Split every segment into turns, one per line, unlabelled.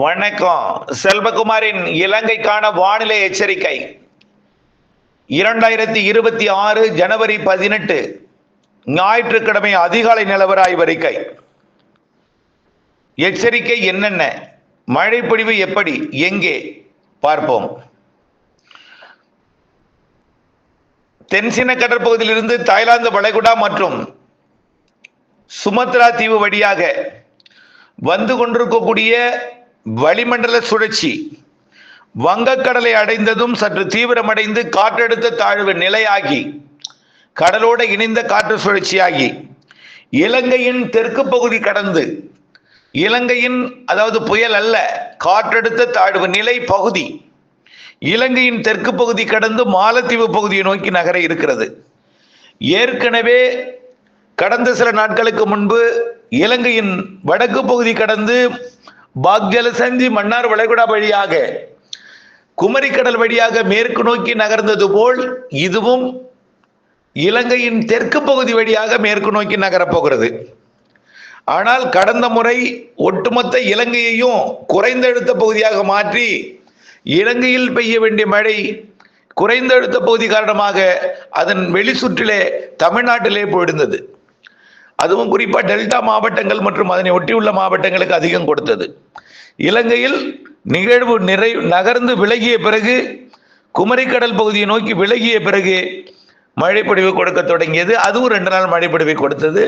வணக்கம். செல்வகுமாரின் இலங்கைக்கான வானிலை எச்சரிக்கை. இரண்டாயிரத்தி இருபத்தி ஆறு ஜனவரி பதினெட்டு ஞாயிற்றுக்கிழமை அதிகாலை நிலவர ஆய்வறிக்கை எச்சரிக்கை என்னென்ன? மழைப்பொழிவு எப்படி? எங்கே? பார்ப்போம். தென்சீன கடற்பகுதியிலிருந்து தாய்லாந்து வளைகுடா மற்றும் சுமத்ரா தீவு வழியாக வந்து கொண்டிருக்கக்கூடிய வளிமண்டல சுழற்சி. வங்கக்கடலை அடைந்ததும் சற்று தீவிரமடைந்து காற்றழுத்த தாழ்வு நிலையாகி கடலோடு இணைந்த காற்று சுழற்சியாகி. இலங்கையின் தெற்கு பகுதி கடந்து இலங்கையின் அதாவது புயல் அல்ல காற்றழுத்த தாழ்வு நிலை பகுதி. இலங்கையின் தெற்கு பகுதி கடந்து மாலத்தீவு பகுதியை நோக்கி நகர இருக்கிறது. ஏற்கனவே கடந்த சில நாட்களுக்கு முன்பு இலங்கையின் வடக்கு பகுதி கடந்து பாக்ஜலசந்தி மன்னார் வளைகுடா வழியாக குமரிக்கடல் வழியாக மேற்கு நோக்கி நகர்ந்தது போல் இதுவும் இலங்கையின் தெற்கு பகுதி வழியாக மேற்கு நோக்கி நகரப் போகிறது. ஆனால் கடந்த முறை ஒட்டுமொத்த இலங்கையையும் குறைந்த அழுத்த பகுதியாக மாற்றி இலங்கையில் பெய்ய வேண்டிய மழை குறைந்த அழுத்த பகுதி காரணமாக அதன் வெளிச்சுற்றிலே தமிழ்நாட்டிலே போயிருந்தது. அதுவும் குறிப்பாக டெல்டா மாவட்டங்கள் மற்றும் அதனை ஒட்டியுள்ள மாவட்டங்களுக்கு அதிகம் கொடுத்தது. இலங்கையில் நிகழ்வு நிறை நகர்ந்து விலகிய பிறகு குமரிக்கடல் பகுதியை நோக்கி விலகிய பிறகு மழைப்பொழிவு கொடுக்க தொடங்கியது. அதுவும் ரெண்டு நாள் மழைப்பொழிவை கொடுத்தது.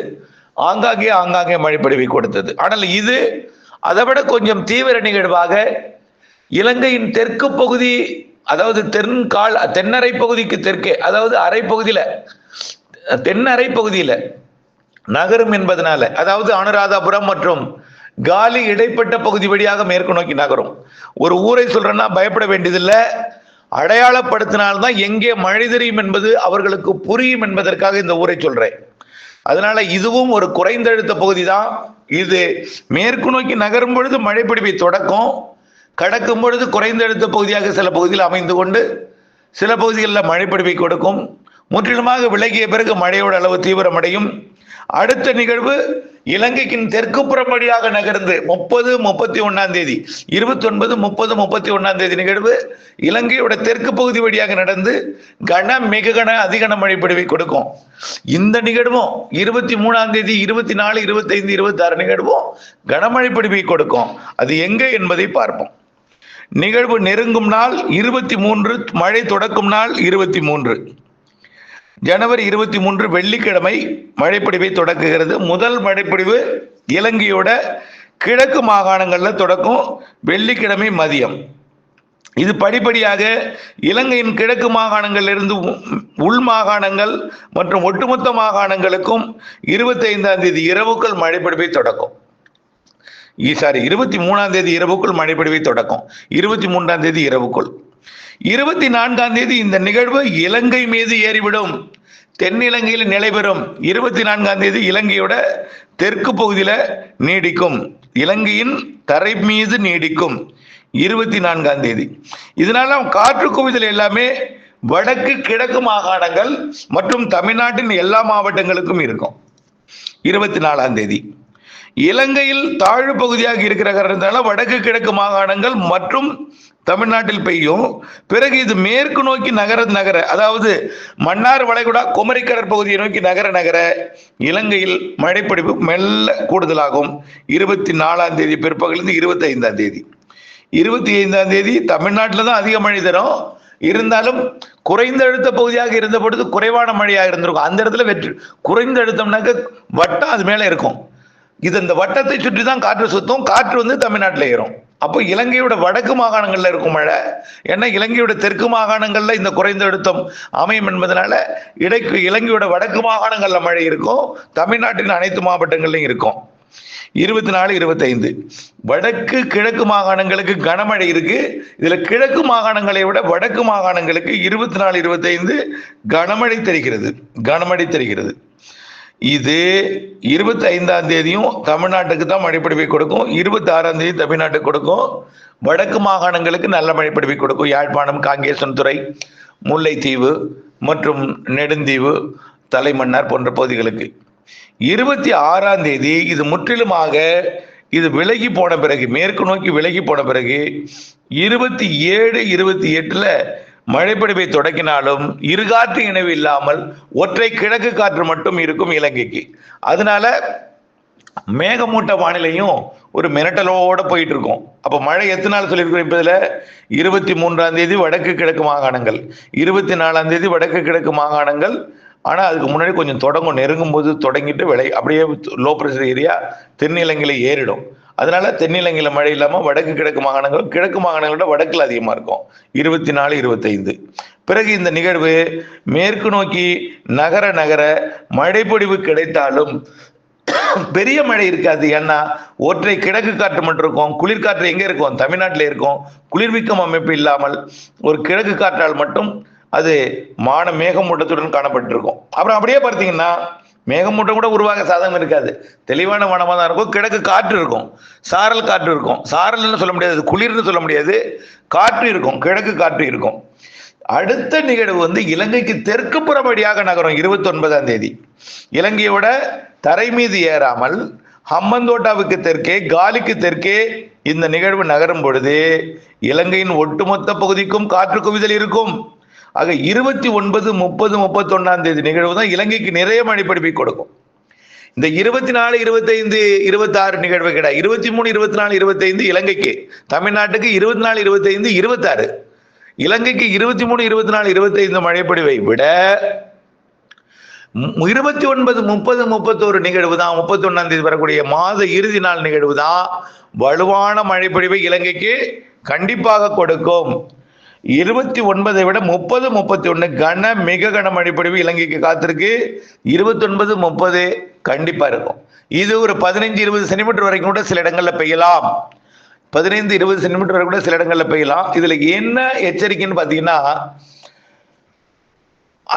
ஆங்காங்கே ஆங்காங்கே மழைப்பொழிவை கொடுத்தது. ஆனால் இது அதை விட கொஞ்சம் தீவிர நிகழ்வாக இலங்கையின் தெற்கு பகுதி அதாவது தென்கால் தென்னரை பகுதிக்கு தெற்கே அதாவது அரை பகுதியில் தென்னரை பகுதியில் நகரும் என்பதனால அதாவது அனுராதாபுரம் மற்றும் காலி இடைப்பட்ட பகுதி வழியாக மேற்கு நோக்கி நகரும். ஒரு ஊரை சொல்றேன்னா பயப்பட வேண்டியதில்லை. அடையாளப்படுத்தினால்தான் எங்கே மழை தெரியும் என்பது அவர்களுக்கு புரியும் என்பதற்காக இந்த ஊரை சொல்றேன். அதனால இதுவும் ஒரு குறைந்த அழுத்த பகுதி தான் இது மேற்கு நோக்கி நகரும் பொழுது மழைப்பிடிப்பை தொடக்கும். கடக்கும் பொழுது குறைந்த அழுத்த பகுதியாக சில பகுதியில் அமைந்து கொண்டு சில பகுதிகளில் மழைப்பிடிப்பை கொடுக்கும். முற்றிலுமாக விலகிய பிறகு மழையோட அளவு தீவிரமடையும். அடுத்த நிகழ்வு இலங்கைக்கின் தெற்கு புறம் வழியாக நகர்ந்து முப்பது முப்பத்தி ஒன்னாம் தேதி இருபத்தி ஒன்பது முப்பது முப்பத்தி ஒன்னாம் தேதி நிகழ்வு இலங்கையோட தெற்கு பகுதி வழியாக நடந்து கன மிக கன அதிகன மழை பொழிவை கொடுக்கும். இந்த நிகழ்வும் இருபத்தி மூணாம் தேதி இருபத்தி நாலு இருபத்தி ஐந்து இருபத்தி ஆறு நிகழ்வும் கனமழை பொழிவை கொடுக்கும். அது எங்க என்பதை பார்ப்போம். நிகழ்வு நெருங்கும் நாள் இருபத்தி மூன்று மழை தொடக்கும் நாள் இருபத்தி மூன்று. ஜனவரி இருபத்தி மூன்று வெள்ளிக்கிழமை மழைப்பிடிவை தொடக்குகிறது முதல் மழைப்பிடிவு இலங்கையோட கிழக்கு மாகாணங்களில் தொடக்கும் வெள்ளிக்கிழமை மதியம். இது படிப்படியாக இலங்கையின் கிழக்கு மாகாணங்களிலிருந்து உள் மாகாணங்கள் மற்றும் ஒட்டுமொத்த மாகாணங்களுக்கும் இருபத்தி ஐந்தாம் தேதி இரவுக்குள் மழைப்பிடிவை தொடக்கும். சாரி இருபத்தி மூணாம் தேதி இரவுக்குள் மழைப்பிடிவை தொடக்கும். இருபத்தி மூன்றாம் தேதி இரவுக்குள். இருபத்தி நான்காம் தேதி இந்த நிகழ்வு இலங்கை மீது ஏறிவிடும். தென்னிலங்கையில் நிலைபெறும். இருபத்தி நான்காம் தேதி இலங்கையோட தெற்கு பகுதியில் நீடிக்கும். இலங்கையின் தரை மீது நீடிக்கும். இருபத்தி நான்காம் தேதி. இதனால காற்று குவிதல் எல்லாமே வடக்கு கிழக்கு மாகாணங்கள் மற்றும் தமிழ்நாட்டின் எல்லா மாவட்டங்களுக்கும் இருக்கும். இருபத்தி நாலாம் தேதி. இலங்கையில் தாழ்வு பகுதியாக இருக்கிற காரணத்தால வடக்கு கிழக்கு மாகாணங்கள் மற்றும் தமிழ்நாட்டில் பெய்யும். பிறகு இது மேற்கு நோக்கி நகர நகர அதாவது மன்னார் வளைகுடா குமரி கடற்பகுதியை நோக்கி நகர நகர இலங்கையில் மழைப்பிடிப்பு மெல்ல கூடுதலாகும். இருபத்தி நாலாம் தேதி பிற்பகலிருந்து இருபத்தி ஐந்தாம் தேதி. இருபத்தி ஐந்தாம் தேதி தமிழ்நாட்டில் தான் அதிக மழை தரும். இருந்தாலும் குறைந்த அழுத்த பகுதியாக இருந்த பொழுது குறைவான மழையாக இருந்திருக்கும். அந்த இடத்துல வெற்றி குறைந்த அழுத்தம்னாக்க வட்டம் அது மேலே இருக்கும். இது இந்த வட்டத்தை சுற்றி தான் காற்று சுத்தும். காற்று வந்து தமிழ்நாட்டில் ஏறும். அப்போ இலங்கையோட வடக்கு மாகாணங்களில் இருக்கும் மழை. ஏன்னா இலங்கையோட தெற்கு மாகாணங்களில் இந்த குறைந்த அழுத்தம் அமையும் என்பதனால இடைக்கு இலங்கையோட வடக்கு மாகாணங்களில் மழை இருக்கும். தமிழ்நாட்டின் அனைத்து மாவட்டங்கள்லையும் இருக்கும். இருபத்தி நாலு இருபத்தைந்து. வடக்கு கிழக்கு மாகாணங்களுக்கு கனமழை இருக்கு. இதுல கிழக்கு மாகாணங்களை விட வடக்கு மாகாணங்களுக்கு இருபத்தி நாலு இருபத்தைந்து கனமழை தெரிகிறது. கனமழை தெரிகிறது. இது இருபத்தி ஐந்தாம் தேதியும் தமிழ்நாட்டுக்கு தான் மழைப்பிடிவை கொடுக்கும். இருபத்தி ஆறாம் தேதி தமிழ்நாட்டுக்கு கொடுக்கும். வடக்கு மாகாணங்களுக்கு நல்ல மழைப்பிடிவை கொடுக்கும். யாழ்ப்பாணம் காங்கேசன் துறை முல்லைத்தீவு மற்றும் நெடுந்தீவு தலைமன்னார் போன்ற பகுதிகளுக்கு. இருபத்தி ஆறாம் தேதி இது முற்றிலுமாக இது விலகி போன பிறகு மேற்கு நோக்கி விலகி போன பிறகு இருபத்தி ஏழு இருபத்தி எட்டுல மழைப்பிடிப்பை தொடக்கினாலும் இருகாற்று இணைவு இல்லாமல் ஒற்றை கிழக்கு காற்று மட்டும் இருக்கும் இலங்கைக்கு. அதனால மேகமூட்ட வானிலையும் ஒரு மிரட்டலோட போயிட்டு இருக்கும். அப்ப மழை எத்தனை நாள் சொல்லியிருக்கிறோம் இப்ப இருபத்தி மூன்றாம் தேதி வடக்கு கிழக்கு மாகாணங்கள் இருபத்தி நாலாம் தேதி வடக்கு கிழக்கு மாகாணங்கள் ஆனா அதுக்கு முன்னாடி கொஞ்சம் தொடங்கும். நெருங்கும் போது தொடங்கிட்டு விளை அப்படியே லோ ப்ரெஷர் ஏரியா தென்னிலங்கையில ஏறிடும். அதனால தென்னிலங்கையில மழை இல்லாம வடக்கு கிழக்கு மாகாணங்கள் கிழக்கு மாகாணங்களோட வடக்குல அதிகமா இருக்கும். இருபத்தி நாலு இருபத்தைந்து. பிறகு இந்த நிகழ்வு மேற்கு நோக்கி நகர நகர மழைப்பொழிவு கிடைத்தாலும் பெரிய மழை இருக்காது. ஏன்னா ஒற்றை கிழக்கு காற்று மட்டும் இருக்கும். குளிர்காற்று எங்க இருக்கும்? தமிழ்நாட்டில் இருக்கும். குளிர்விக்கும் அமைப்பு இல்லாமல் ஒரு கிழக்கு காற்றால் மட்டும் அது மான மேகமூட்டத்துடன் காணப்பட்டிருக்கும். அப்புறம் அப்படியே பார்த்தீங்கன்னா மேகமூட்டம் கூட உருவாக சாதகம் இருக்காது. தெளிவான வனமாக தான் இருக்கும். கிழக்கு காற்று இருக்கும். சாரல் காற்று இருக்கும். சாரல்னு சொல்ல முடியாது? குளிர்னு சொல்ல முடியாது. காற்று இருக்கும். கிழக்கு காற்று இருக்கும். அடுத்த நிகழ்வு வந்து இலங்கைக்கு தெற்கு புற நகரும் இருபத்தி ஒன்பதாம் தேதி. இலங்கையோட தரை மீது ஏறாமல் ஹம்மந்தோட்டாவுக்கு தெற்கே காலிக்கு தெற்கே இந்த நிகழ்வு நகரும் பொழுது இலங்கையின் ஒட்டுமொத்த பகுதிக்கும் காற்று குவிதல் இருக்கும். ஆக இருபத்தி ஒன்பது முப்பது முப்பத்தொன்னாம் தேதி நிகழ்வு தான் இலங்கைக்கு நிறைய மழை படிப்பை கொடுக்கும். இந்த இருபத்தி நாலு இருபத்தைந்து இருபத்தாறு நிகழ்வு கிடையாது. இருபத்தி மூணு இருபத்தி நாலு இருபத்தைந்து இலங்கைக்கு தமிழ்நாட்டுக்கு இருபத்தி நாலு இருபத்தைந்து இருபத்தாறு. இலங்கைக்கு இருபத்தி மூணு இருபத்தி நாலு இருபத்தைந்து மழைப்பொழிவை விட மு- இருபத்தி ஒன்பது முப்பது முப்பத்தோரு நிகழ்வு தான் முப்பத்தி ஒன்னாம் தேதி வரக்கூடிய மாத இறுதி நாள் நிகழ்வு தான் வலுவான மழைப்பொழிவை இலங்கைக்கு கண்டிப்பாக கொடுக்கும். இருபத்தி ஒன்பதை விட முப்பது முப்பத்தி ஒன்று கன மிக கன மழைப்பொழிவு இலங்கைக்கு காத்திருக்கு. இருபத்தி ஒன்பது முப்பது கண்டிப்பாக இருக்கும். இது ஒரு பதினஞ்சு இருபது சென்டிமீட்டர் வரைக்கும் கூட சில இடங்களில் பெய்யலாம். பதினைந்து இருபது சென்டிமீட்டர் வரைக்கும் கூட சில இடங்களில் பெய்யலாம். இதில் என்ன எச்சரிக்கைன்னு பார்த்தீங்கன்னா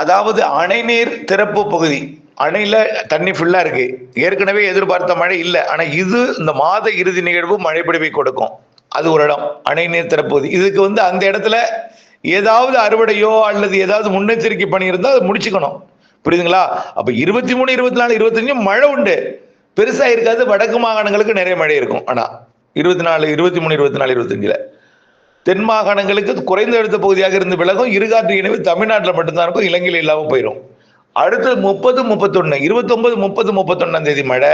அதாவது அணை நீர் திறப்பு பகுதி அணையில் தண்ணி ஃபுல்லாக இருக்குது ஏற்கனவே எதிர்பார்த்த மழை இல்லை. ஆனால் இது இந்த மாத இறுதி நிகழ்வு மழைப்பிடிவை கொடுக்கும். அது ஒரு இடம் அணை நீர் திறப்பகுதி இதுக்கு வந்து அந்த இடத்துல ஏதாவது அறுவடையோ அல்லது ஏதாவது முன்னெச்சரிக்கை பணி இருந்தால் அதை முடிச்சுக்கணும். புரியுதுங்களா? அப்போ இருபத்தி மூணு இருபத்தி நாலு இருபத்தஞ்சு மழை உண்டு. பெருசாக இருக்காது வடக்கு மாகாணங்களுக்கு நிறைய மழை இருக்கும். ஆனால் இருபத்தி நாலு இருபத்தி மூணு இருபத்தி நாலு இருபத்தஞ்சில். தென் மாகாணங்களுக்கு குறைந்த அழுத்த பகுதியாக இருந்து விலகும். இருகாற்று இணைவு தமிழ்நாட்டில் மட்டும்தான் இருக்கும் இலங்கையில் இல்லாமல் போயிடும் அடுத்து முப்பது முப்பத்தொன்னு இருபத்தொன்பது முப்பது முப்பத்தொன்னாம் தேதி மழை.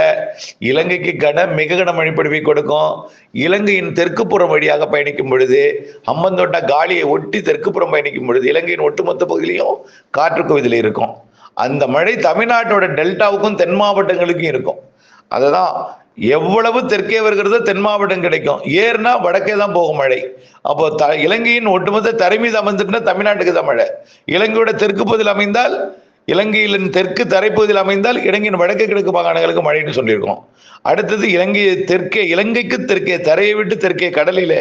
இலங்கைக்கு கன மிக கன மழைப்பொழிவை கொடுக்கும். இலங்கையின் தெற்குப்புறம் வழியாக பயணிக்கும் பொழுது அம்மந்தோட்டா காலியை ஒட்டி தெற்குப்புறம் பயணிக்கும் பொழுது இலங்கையின் ஒட்டுமொத்த பகுதியிலையும் காற்று குவிதல் இருக்கும். அந்த மழை தமிழ்நாட்டோட டெல்டாவுக்கும் தென் மாவட்டங்களுக்கும் இருக்கும். அதுதான் எவ்வளவு தெற்கே வருகிறதோ தென் மாவட்டம் கிடைக்கும். ஏறுனா வடக்கே தான் போகும் மழை. அப்போ த இலங்கையின் ஒட்டுமொத்த தரை மீது அமைந்துட்டுனா தமிழ்நாட்டுக்கு தான் மழை. இலங்கையோட தெற்கு பகுதியில் அமைந்தால் இலங்கையின் தெற்கு தரைப்பகுதியில் அமைந்தால் இலங்கையின் வடக்கு கிழக்கு மாகாணங்களுக்கு மழைன்னு சொல்லியிருக்கோம். அடுத்தது இலங்கை தெற்கே இலங்கைக்கு தெற்கே தரையை விட்டு தெற்கே கடலிலே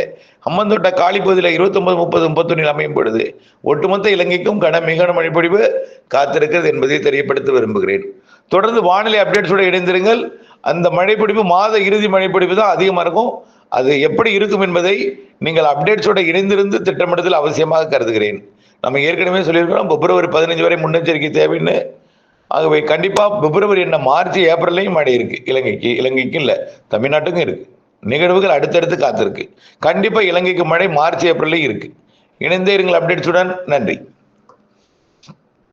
அம்மந்தோட்ட காலி பகுதியில் இருபத்தொன்பது முப்பது முப்பத்தொன்னில் அமையும் பொழுது ஒட்டுமொத்த இலங்கைக்கும் கன மிக மழைப்பொழிவு காத்திருக்கிறது என்பதை தெரியப்படுத்த விரும்புகிறேன். தொடர்ந்து வானிலை அப்டேட்ஸோட இணைந்திருங்கள். அந்த மழைப்பிடிப்பு மாத இறுதி மழைப்பிடிப்பு தான் அதிகமாக இருக்கும். அது எப்படி இருக்கும் என்பதை நீங்கள் அப்டேட்ஸோட இணைந்திருந்து திட்டமிடுதல் அவசியமாக கருதுகிறேன். நம்ம ஏற்கனவே சொல்லியிருக்கிறோம் பிப்ரவரி பதினஞ்சு வரை முன்னெச்சரிக்கை தேவைன்னு. ஆகவே கண்டிப்பாக பிப்ரவரி என்ன மார்ச் ஏப்ரல்லையும் மழை இருக்கு. இலங்கைக்கு இலங்கைக்கும் இல்லை தமிழ்நாட்டுக்கும் இருக்கு. நிகழ்வுகள் அடுத்தடுத்து காத்திருக்கு. கண்டிப்பாக இலங்கைக்கு மழை மார்ச் ஏப்ரல்லையும் இருக்கு. இணைந்தே இருங்கள் அப்டேட்ஸுடன். நன்றி.